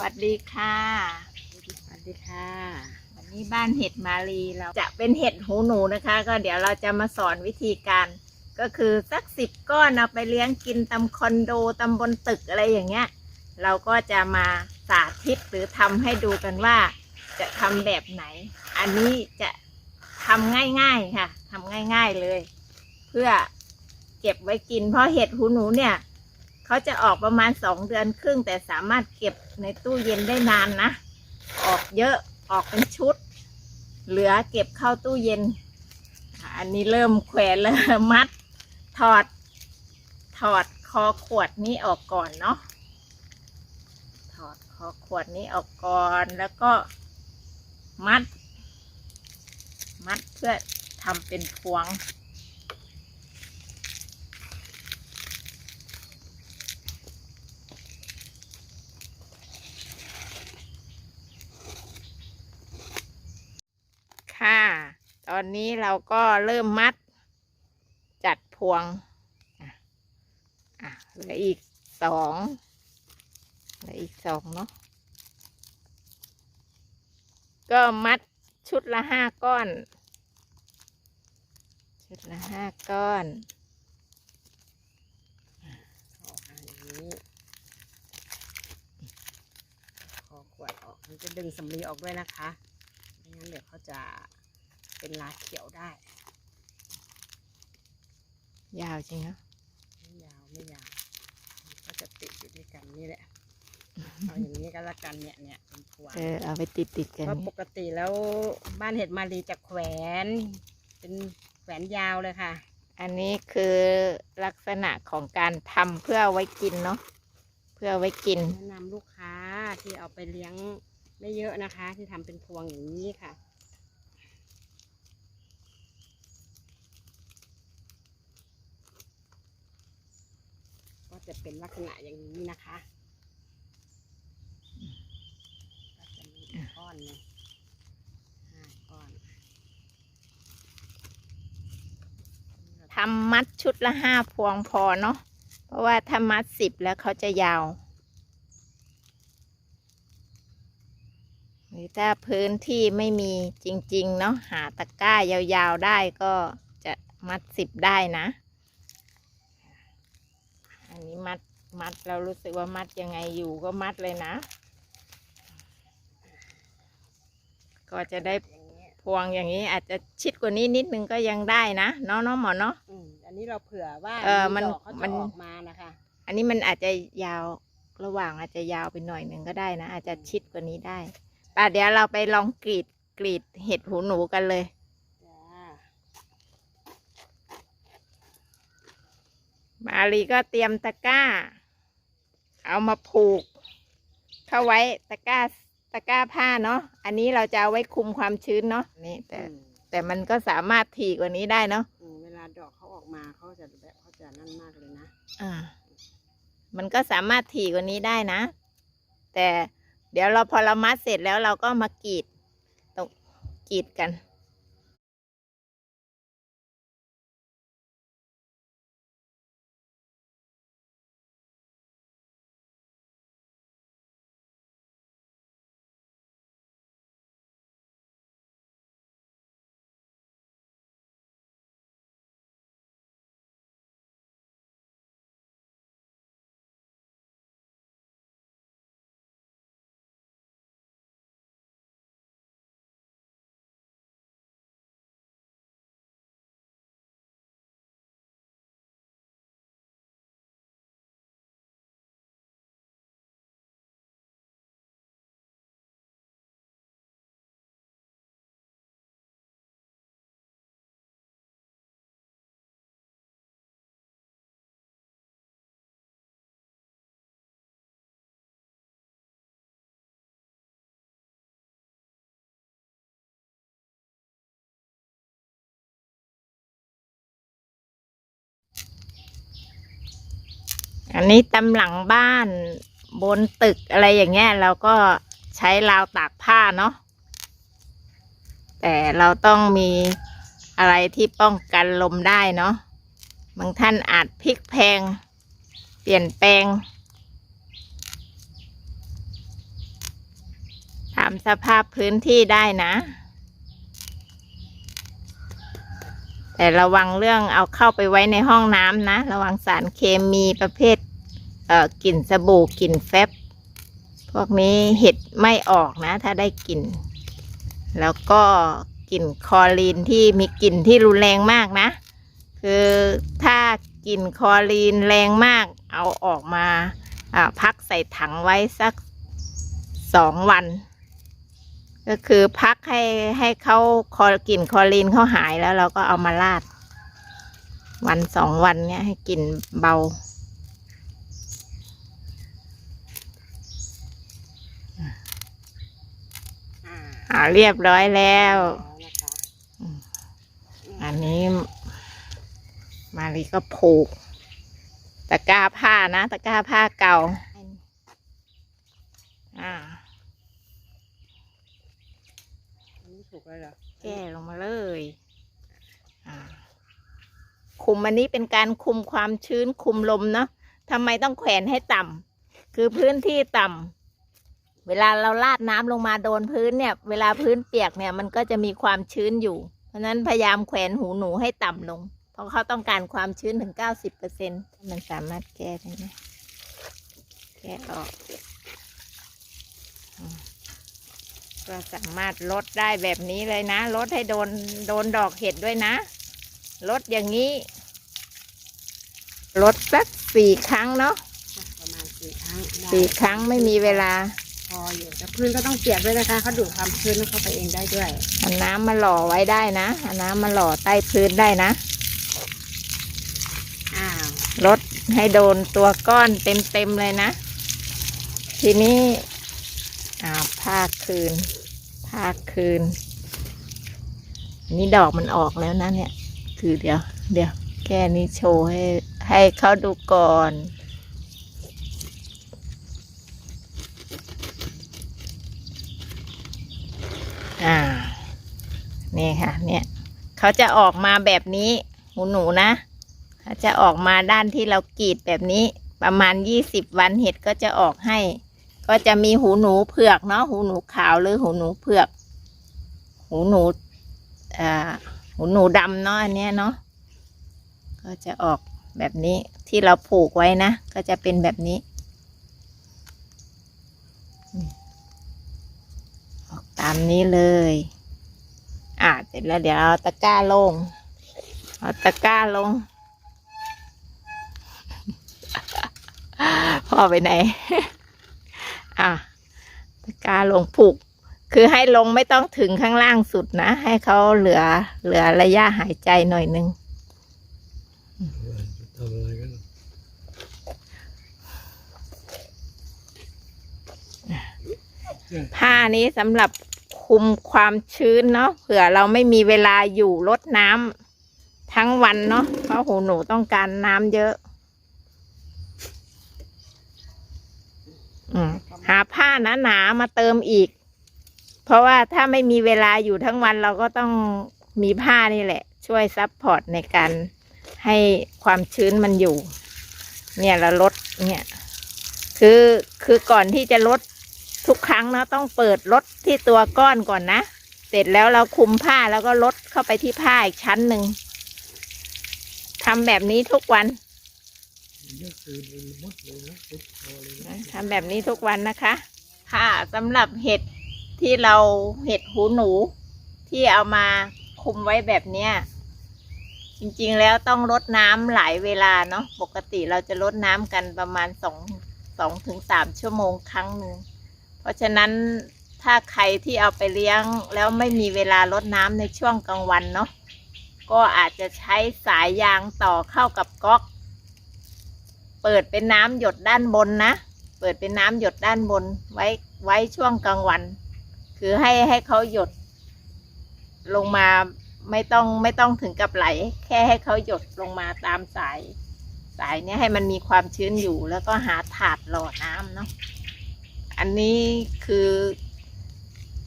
วัสดีค่ะ สวัสดีค่ะ วันนี้บ้านเห็ดมาลีเราจะเป็นเห็ดหูหนูนะคะ ก็เดี๋ยวเราจะมาสอนวิธีการ ก็คือสักสิบก้อนเอาไปเลี้ยงกินตามคอนโดตามบนตึกอะไรอย่างเงี้ย เราก็จะมาสาธิตหรือทำให้ดูกันว่า จะทำแบบไหน อันนี้จะทำง่ายๆค่ะทำง่าย ๆเลย เพื่อเก็บไว้กินเพราะเห็ดหูหนูเนี่ย เขาจะออกประมาณสองเดือนครึ่ง แต่สามารถเก็บในตู้เย็นได้นานนะ ออกเยอะออกเป็นชุด เหลือเก็บเข้าตู้เย็น อันนี้เริ่มแขวนแล้วมัด ถอด ถอดคอขวดนี้ออกก่อนเนาะถอดคอขวดนี้ออกก่อนแล้วก็มัด มัดเพื่อทำเป็นพวง ค่ะ ต อนนี้เราก็เริ่มมัด จัดพวงอะเหลืออีกสองเหลืออีกสองเนาะก็มัดชุดละห้าก้อน ชุดละห้าก้อนออกมาอย่างนี้คอขวดออกมันจะดึงสำลีออกด้วยนะคะ ไม่งั้นเดี๋ยวเขาจะ เป็นลาเขียวได้ ยาวจริงเนาะไม่ยาวไม่ยาวมันก็จะติดอยู่ด้วยกันนี่แหละเอาอย่างนี้ก็แล้วกันเนี่ยเนี่ยเป็นพวงเออเอาไปติดติดๆกันเพราะปนี่กติแล้วบ้านเห็ดมารีจะแขวน เป็นแขวนยาวเลยค่ะ อันนี้คือลักษณะของการทำเพื่อเอาไว้กินเนาะเพื่อเอาไว้กินแนะนำลูกค้าที่เอาไปเลี้ยงไม่เยอะนะคะ ที่ทำเป็นพวงอย่างนี้ค่ะ จะเป็นลักษณะอย่างนี้นะคะก็จะมีก้อนหนึงห้าก้อนทำมัดชุดละห้าพวงพอเนาะเพราะว่าถ้ามัดสิบแล้วเขาจะยาวหรือถ้าพื้นที่ไม่มีจริง ๆ เนาะหาตะกร้ายาวๆได้ก็จะมัดสิบได้นะ อันนี้ มัดมัดเรารู้สึกว่ามัดยังไงอยู่ก็มัดเลยนะ ก็จะได้อย่างเงี้ยพวงอย่างนี้อาจจะชิดกว่านี้นิดนึงก็ยังได้นะเนาะเนาะหมอเนาะอืมอันนี้เราเผื่อว่าเออมันดอกเขามัจะนออกมานะคะอันนี้มันอาจจะยาวระหว่างอาจจะยาวไปหน่อยหนึ่งก็ได้นะ อาจจะชิดกว่านี้ได้ป่ะเดี๋ยวเราไปลองกรีดกรีดเห็ดหูหนูกันเลย จ้ามารีก็เตรียมตะกร้า เอามาผูก เข้าไว้ตะกร้าตะกร้าผ้าเนาะอันนี้เราจะเอาไว้คุมความชื้นเนาะนี่แต่ อืมแต่มันก็สามารถถี่กว่านี้ได้เนาะอืมเวลาดอกเขาออกมาเขาจะแบบเขาจะนั่นมากเลยนะอ่า มันก็สามารถถี่กว่านี้ได้นะ แต่เดี๋ยวเราพอเรามัดเสร็จแล้วเราก็มากรีดตรงกรีดกัน อันนี้ตำหลังบ้านบนตึกอะไรอย่างเงี้ยเราก็ใช้ราวตากผ้าเนาะแต่เราต้องมีอะไรที่ป้องกันลมได้เนาะบางท่านอาจพลิกแพง เปลี่ยนแปลงามสภาพพื้นที่ได้นะ แต่ระวังเรื่องเอาเข้าไปไว้ในห้องน้ำนะ ระวังสารเคมีประเภทเอ่อกลิ่นสบู่กลิ่นแฟบพวกนี้เห็ดไม่ออกนะ ถ้าได้กลิ่น แล้วก็กลิ่นคอรีนที่มีกลิ่นที่รุนแรงมากนะ คือถ้ากลิ่นคอรีนแรงมาก เอาออกมาพักใส่ถังไว้สักสองวัน ก็คือพักให้ให้เขาคอกลิ่นคอรีนเขาหายแล้วเราก็เอามาราด วันสองวันเนี้ยให้กลิ่นเบาอ่าอ่าเรียบร้อยแล้ว อันนี้ มารีก็ผูก ตะกร้าผ้านะ ตะกร้าผ้าเก่า อ่า ถูกแล้วเหรอแก้ลงมาเลยคุมอันนี้เป็นการคุมความชื้นคุมลมเนาะทำไมต้องแขวนให้ต่ำคือพื้นที่ต่ำเวลาเราลาดน้ำลงมาโดนพื้นเนี่ย เวลาพื้นเปียกเนี่ยมันก็จะมีความชื้นอยู่ เพราะนั้นพยายามแขวนหูหนูให้ต่ำลง เพราะเขาต้องการความชื้นถึงเก้าสิบเปอร์เซ็นมันสามารถแก้ได้ไหมแก้ออกอืม ก็สามารถลดได้แบบนี้เลยนะลดให้โดนโดนดอกเห็ดด้วยนะลดอย่างนี้ลดสักสี่ครั้งเนาะประมาณสี่ครั้งได้สี่ครั้งไม่มีเวลา พออยู่แต่พื้นก็ต้องเปียกด้วยนะคะเขาดูดความชื้นเข้าไปเองได้ด้วยเอาน้ำมาหล่อไว้ได้นะเอาน้ำมาหล่อใต้พื้นได้นะอ้าวลดให้โดนตัวก้อนเต็มๆเลยนะ ทีนี้อ่าผ้าคืน ผ้าคืนนนี้ดอกมันออกแล้วนะเนี่ย คือเดี๋ยว เดี๋ยว แก้นี้โชว์ให้ให้เขาดูก่อน อ่า นี่ค่ะ เนี่ย เขาจะออกมาแบบนี้ หูหนูนะเขาจะออกมาด้านที่เรากรีดแบบนี้ ประมาณยี่สิบวันเห็ดก็จะออกให้ ก็จะมีหูหนูเผือกเนาะหูหนูขาวหรือหูหนูเผือก หูหนูอ่าหูหนูดำเนาะอันเนี้ยเนาะก็จะออกแบบนี้ที่เราผูกไว้นะ ก็จะเป็นแบบนี้ ออกตามนี้เลย อ่าเสร็จแล้วเดี๋ยวเอาตะกร้าลง เอาตะกร้าลง พ่อไปไหน อะตะกร้าลงผูก คือให้ลงไม่ต้องถึงข้างล่างสุดนะ ให้เขาเหลือ เหลือระยะหายใจหน่อยนึงทำอะไรกันผ้านี้สำหรับคุมความชื้นเนาะเผื่อเราไม่มีเวลาอยู่รดน้ำทั้งวันเนาะเพราะหูหนูต้องการน้ำเยอะ อืม หาผ้าหนาๆมาเติมอีก เพราะว่าถ้าไม่มีเวลาอยู่ทั้งวันเราก็ต้องมีผ้านี่แหละ ช่วยซับพอร์ตในการให้ความชื้นมันอยู่ เนี่ยเราลดเนี่ย คือคือก่อนที่จะลดทุกครั้งนะต้องเปิดลดที่ตัวก้อนก่อนนะ เสร็จแล้วเราคุมผ้าแล้วก็ลดเข้าไปที่ผ้าอีกชั้นหนึ่งทำแบบนี้ทุกวันเยอะคือหมดเลยนะติดคอเลยนะนะทำแบบนี้ทุกวันนะคะ ค่ะสำหรับเห็ดที่เราเห็ดหูหนู ที่เอามาคุมไว้แบบเนี้ยจริงๆแล้วต้องรดน้ำหลายเวลาเนาะปกติเราจะรดน้ำกันประมาณสองสองถึงสามชั่วโมงครั้งหนึ่งเพราะฉะนั้นถ้าใครที่เอาไปเลี้ยงแล้วไม่มีเวลารดน้ำในช่วงกลางวันเนาะก็อาจจะใช้สายยางต่อเข้ากับก๊อก เปิดเป็นน้ำหยดด้านบนนะ ปิดเป็นน้ำหยดด้านบนไว้ไว้ช่วงกลางวัน คือให้ให้เขาหยด ลงมาไม่ต้องไม่ต้องถึงกับไหล แค่ให้เขาหยดลงมาตามสาย สายเนี้ยให้มันมีความชื้นอยู่แล้วก็หาถาดหล่อน้ำเนาะอันนี้คือ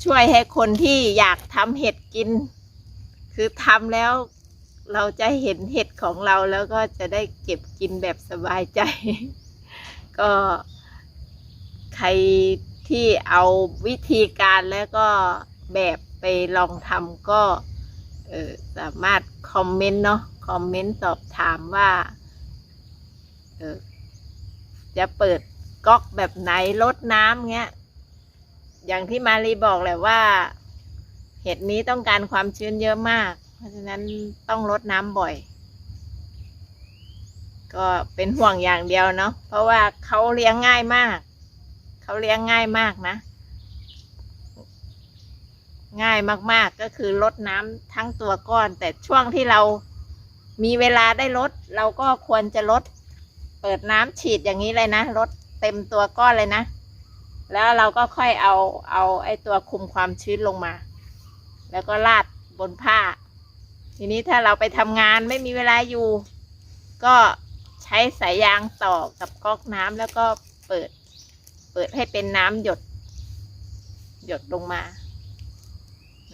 ช่วยให้คนที่อยากทำเห็ดกิน คือทำแล้วเราจะเห็นเห็ดของเราแล้วก็จะได้เก็บกินแบบสบายใจ ก็ ใครที่เอาวิธีการแล้วก็แบบไปลองทำก็สามารถคอมเมนต์เนาะคอมเมนต์สอบถามว่าจะเปิดก๊อกแบบไหนลดน้ำเงี้ย อย่างที่มารีบอกแหละว่า เห็ดนี้ต้องการความชื้นเยอะมาก เพราะฉะนั้นต้องลดน้ำบ่อย ก็เป็นห่วงอย่างเดียวเนาะเพราะว่าเขาเลี้ยงง่ายมาก เขาเลี้ยงง่ายมากนะ ง่ายมากๆก็คือลดน้ำทั้งตัวก้อน แต่ช่วงที่เรามีเวลาได้ลด เราก็ควรจะลด เปิดน้ำฉีดอย่างนี้เลยนะลดเต็มตัวก้อนเลยนะ แล้วเราก็ค่อยเอาเอาไอ้ตัวคุมความชื้นลงมา แล้วก็ลาดบนผ้า ทีนี้ถ้าเราไปทำงานไม่มีเวลาอยู่ ก็ใช้สายยางต่อกับก๊อกน้ำแล้วก็เปิด ปิดให้เป็นน้ำหยด หยดลงมา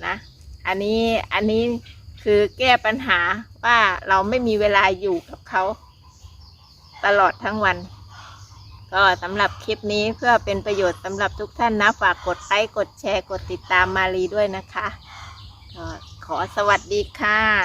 นะ อันนี้อันนี้คือแก้ปัญหาว่าเราไม่มีเวลาอยู่กับเขาตลอดทั้งวัน ก็สำหรับคลิปนี้เพื่อเป็นประโยชน์สำหรับทุกท่านนะ ฝากกดไลค์กดแชร์กดติดตามมารีด้วยนะคะ ขอสวัสดีค่ะ